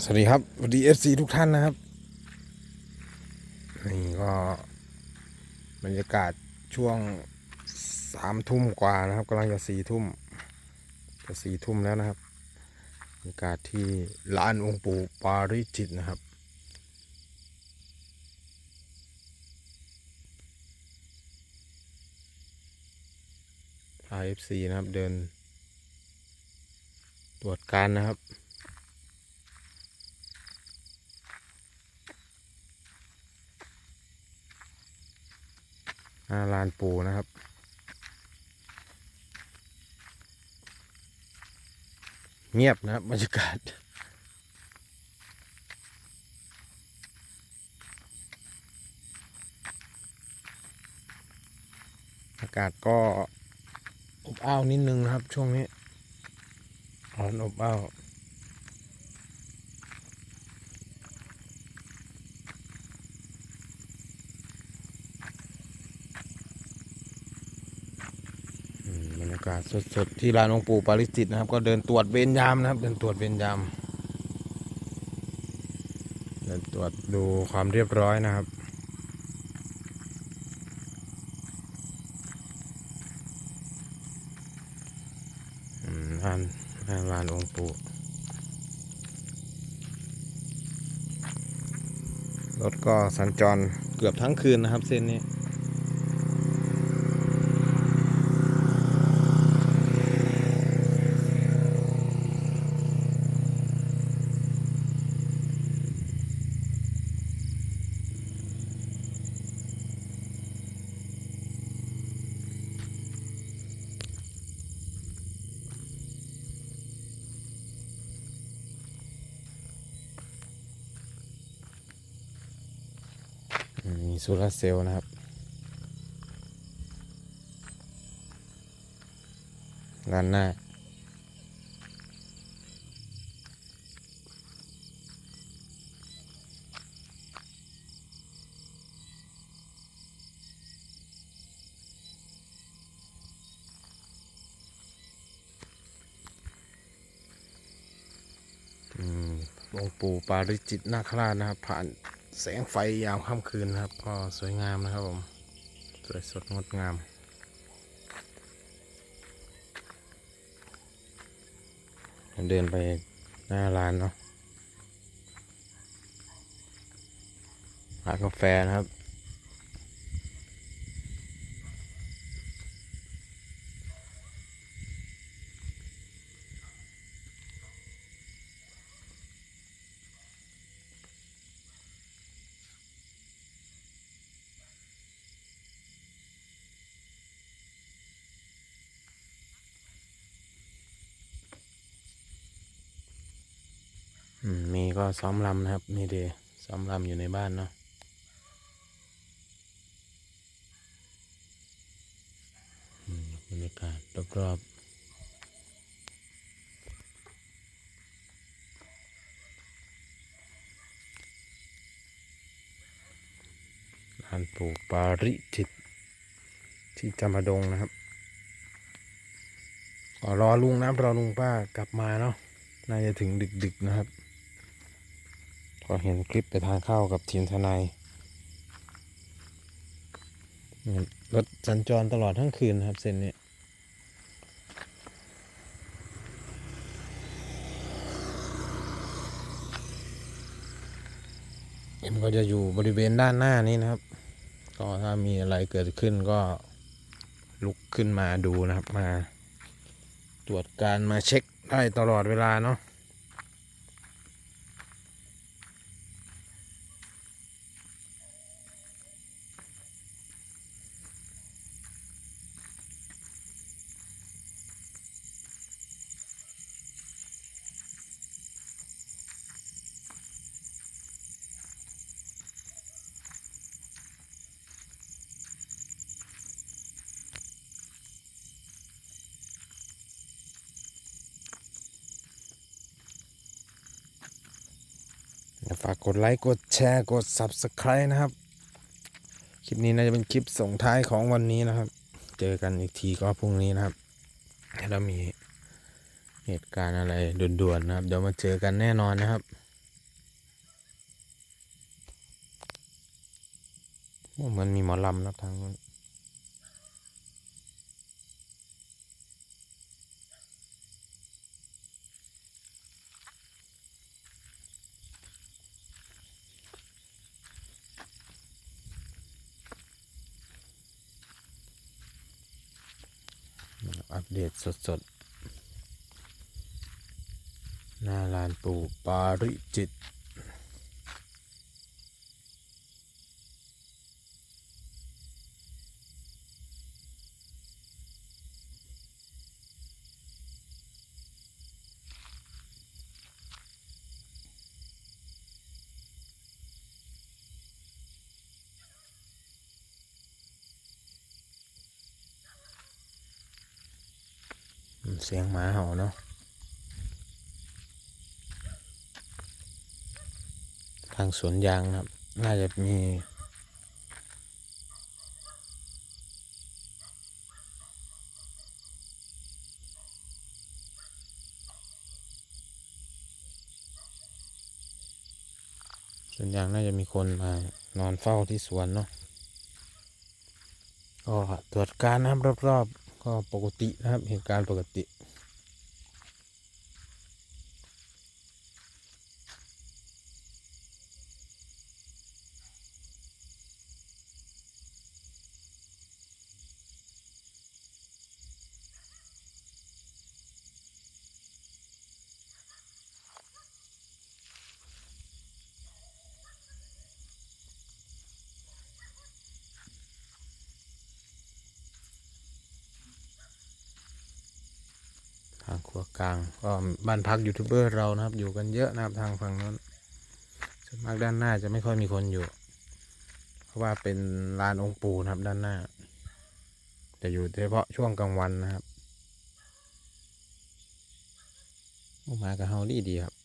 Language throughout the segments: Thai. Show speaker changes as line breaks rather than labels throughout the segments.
สวัสดีครับสวัสดีเอฟซีทุกท่านนะครับนี่ก็บรรยากาศช่วงสามทุ่มกว่านะครับกำลังจะสี่ทุ่มจะสี่ทุ่มแล้วนะครับบรรยากาศที่ลานองค์ปู่ปาริจิตนะครับพาเอฟซีนะครับเดิน ตรวจการนะครับ หน้าลานปูนะครับ เงียบนะครับบรรยากาศอากาศก็อบอ้าวนิดนึงนะครับช่วงนี้ร้อนอบอ้าว อืมบรรยาศสดๆที่ลานองค์ปู่ปาริจิตนะครับ ก็เดินตรวจเวรยามนะครับ เดินตรวจเวรยาม เดินตรวจดูความเรียบร้อยนะครับลานลานลานองค์ปู่รถก็สัญจรเกือบทั้งคืนนะครับ เส้นนี้ มีโซลาเซลล์นะครับ ด้านหน้าอืมองค์ปู่ปาริจิตนาคราชนะครับ ผ่าน แสงไฟยามค่ำคืนนะครับ ก็สวยงามนะครับผมสวยสดงดงามเดินไปหน้าร้านเนาะร้านกาแฟนะครับ อืมมีก็ ซ้อมรำนะครับ นี่เดซ้อมรำอยู่ในบ้านเนาะบรรยากาศรอบๆลานปู่ปาริจิต ที่จำปาดงนะครับรอลุงนะครับรอลุงป้ากลับมาเนาะน่าจะถึงดึกๆนะครับ พอเห็นคลิปไปทานข้าวกับทีมทนายรถสัญจรตลอดทั้งคืนครับเส้นนี้เอ็มก็จะอยู่บริเวณด้านหน้านี้นะครับ ก็ถ้ามีอะไรเกิดขึ้นก็ลุกขึ้นมาดูนะครับมา ตรวจการมาเช็คได้ตลอดเวลาเนาะาฝากกดไลค์กดแชร์กด Subscribe นะครับ คลิปนี้น่าจะเป็นคลิปส่งท้ายของวันนี้นะครับ เจอกันอีกทีก็พรุ่งนี้นะครับถ้าเรามีเหตุการณ์อะไรด่วนๆนะครับ เดี๋ยวมาเจอกันแน่นอนนะครับเหมือนมีหมอลำนะทางนู้น ปเดตสดๆ หน้าลานปู่ปาริจิต เสียงหมาเห่าเนาะทางสวนยางนะครับ น่าจะมีสวนยางน่าจะมีคนมานอนเฝ้าที่สวนเนาะก็ตรวจการนะครับรอบๆ ก็ปกตินะครับเหตุการณ์ปกติ ครัวกลางก็บ้านพักยูทูบเบอร์เรานะครับ อยู่กันเยอะนะครับทางฝั่งนั้นส่วนมากด้านหน้าจะไม่ค่อยมีคนอยู่ เพราะว่าเป็นลานองค์ปู่นะครับด้านหน้า จะอยู่เฉพาะช่วงกลางวันนะครับออกมากับเฮาดีดีครับ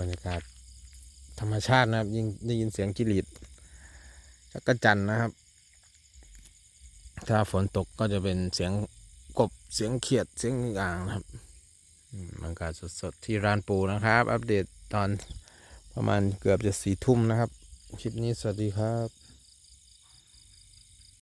บรรยากาศธรรมชาตินะครับ ยิ่งได้ยินเสียงจิริดจักรจันนะครับ ถ้าฝนตกก็จะเป็นเสียงกบเสียงเขียดเสียงอ่างนะครับบรรยากาศสดๆที่ร้านปูนะครับ อัปเดตตอนประมาณเกือบจะสี่ทุ่มนะครับ คลิปนี้สวัสดีครับ